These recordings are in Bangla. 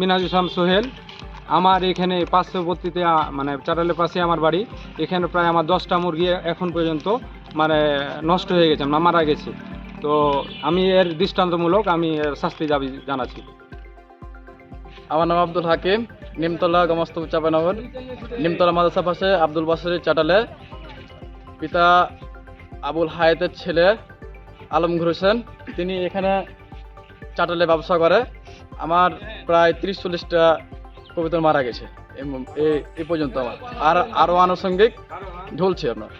মিনাজ ইসলাম সোহেল। আমার এখানে পার্শ্ববর্তীতে মানে চাটালের পাশে আমার বাড়ি। এখানে প্রায় আমার দশটা মুরগি এখন পর্যন্ত মানে নষ্ট হয়ে গেছে না মারা গেছে। তো আমি এর দৃষ্টান্তমূলক আমি এর শাস্তি দাবি জানাচ্ছি। আমার নাম আব্দুল হাকিম, নিমতলা গমস্তপুর চাপানগর নিমতলা মাদ্রাসা পাশে আব্দুল বাসরের চাটালে। পিতা আবুল হায়াতের ছেলে আলমগীর হোসেন, তিনি এখানে চাটালে ব্যবসা করে। আমার প্রায় তিরিশ চল্লিশটা কবিতর মারা গেছে। এ পর্যন্ত আমার। আর আরও আনুষঙ্গিক ঝুলছে আপনার।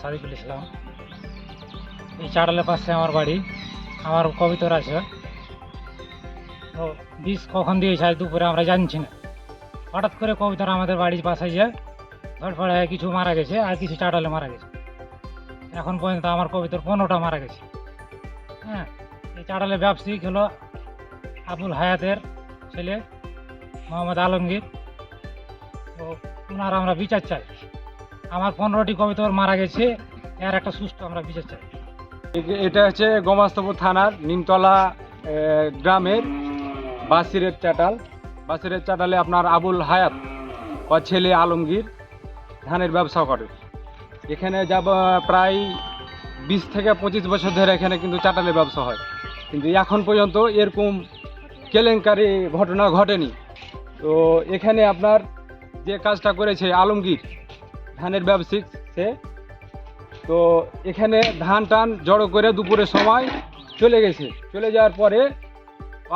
সাদিকুল ইসলাম। এই চাটালের পাশে আমার বাড়ি। আমার কবিতর আছে। তো বিষ কখন দিয়েছে আজ দুপুরে আমরা জানছি না। হঠাৎ করে কবিতর আমাদের বাড়ির পাশে যে ধরফড়ে কিছু মারা গেছে আর কিছু চাটালে মারা গেছে। এখন পর্যন্ত আমার কবিতর পনেরোটা মারা গেছে। হ্যাঁ চাটালে ব্যবসায়িক হলো আবুল হায়াতের ছেলে মোহাম্মদ আলমগীর। তো ওনার আমরা বিচার চাই। আমার পনেরোটি কবিতর মারা গেছে, এর একটা সুস্থ আমরা বিচার চাই। এটা হচ্ছে গোমাস্তপুর থানার নিমতলা গ্রামের বাসিরের চাটাল। বাসিরের চাটালে আপনার আবুল হায়াত ও ছেলে আলমগীর ধানের ব্যবসা করে। এখানে যাব প্রায় বিশ থেকে পঁচিশ বছর ধরে এখানে কিন্তু চাটালের ব্যবসা হয়। কিন্তু এখন পর্যন্ত এরকম কেলেঙ্কারি ঘটনা ঘটেনি। তো এখানে আপনার যে কাজটা করেছে আলমগীর, ধানের ব্যবসায়িক সে, তো এখানে ধান টান জড়ো করে দুপুরের সময় চলে গেছে। চলে যাওয়ার পরে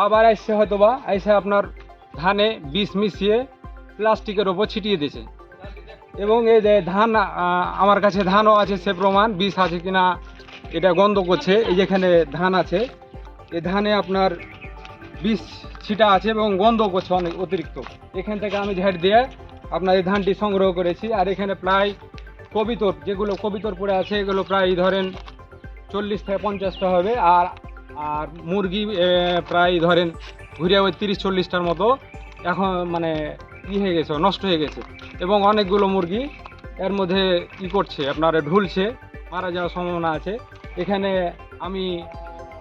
আবার আসছে হয়তো বা এসে আপনার ধানে বিষ মিশিয়ে প্লাস্টিকের ওপর ছিটিয়ে দিয়েছে। এবং এই যে ধান আমার কাছে ধানও আছে সে প্রমাণ বিষ আছে কিনা এটা গন্ধ করছে, এই যেখানে ধান আছে। এই ধানে আপনার বিষ ছিটা আছে এবং গন্ধ করছে অনেক অতিরিক্ত। এখান থেকে আমি ঝাড় দিয়ে আপনার এই ধানটি সংগ্রহ করেছি। আর এখানে প্রায় কবিতর, যেগুলো কবিতর পড়ে আছে, এগুলো প্রায় ধরেন চল্লিশ থেকে পঞ্চাশটা হবে। আর আর মুরগি প্রায় ধরেন ঘুরে ওই তিরিশ চল্লিশটার মতো এখন মানে ই হয়ে গেছে, নষ্ট হয়ে গেছে। এবং অনেকগুলো মুরগি এর মধ্যে ই করছে, আপনার ঢুলছে, মারা যাওয়ার সম্ভাবনা আছে। এখানে আমি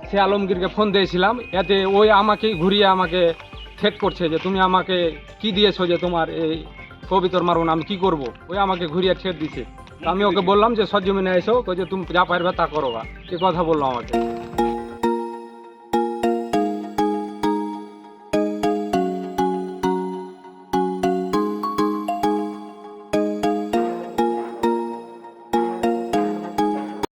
সে আলমগীরকে ফোন দিয়েছিলাম, এতে ওই আমাকে ঘুরিয়ে আমাকে থ্রেট করছে যে তুমি আমাকে কি দিয়েছ যে তোমার এই কবিতর মারুন আমি কি করব? ওই আমাকে ঘুরিয়ে ঠেট দিছে। আমি ওকে বললাম যে, সজ্জমিনে এসো যে, তুমি যা পারবে তা করো। এ কথা বলল আমাকে।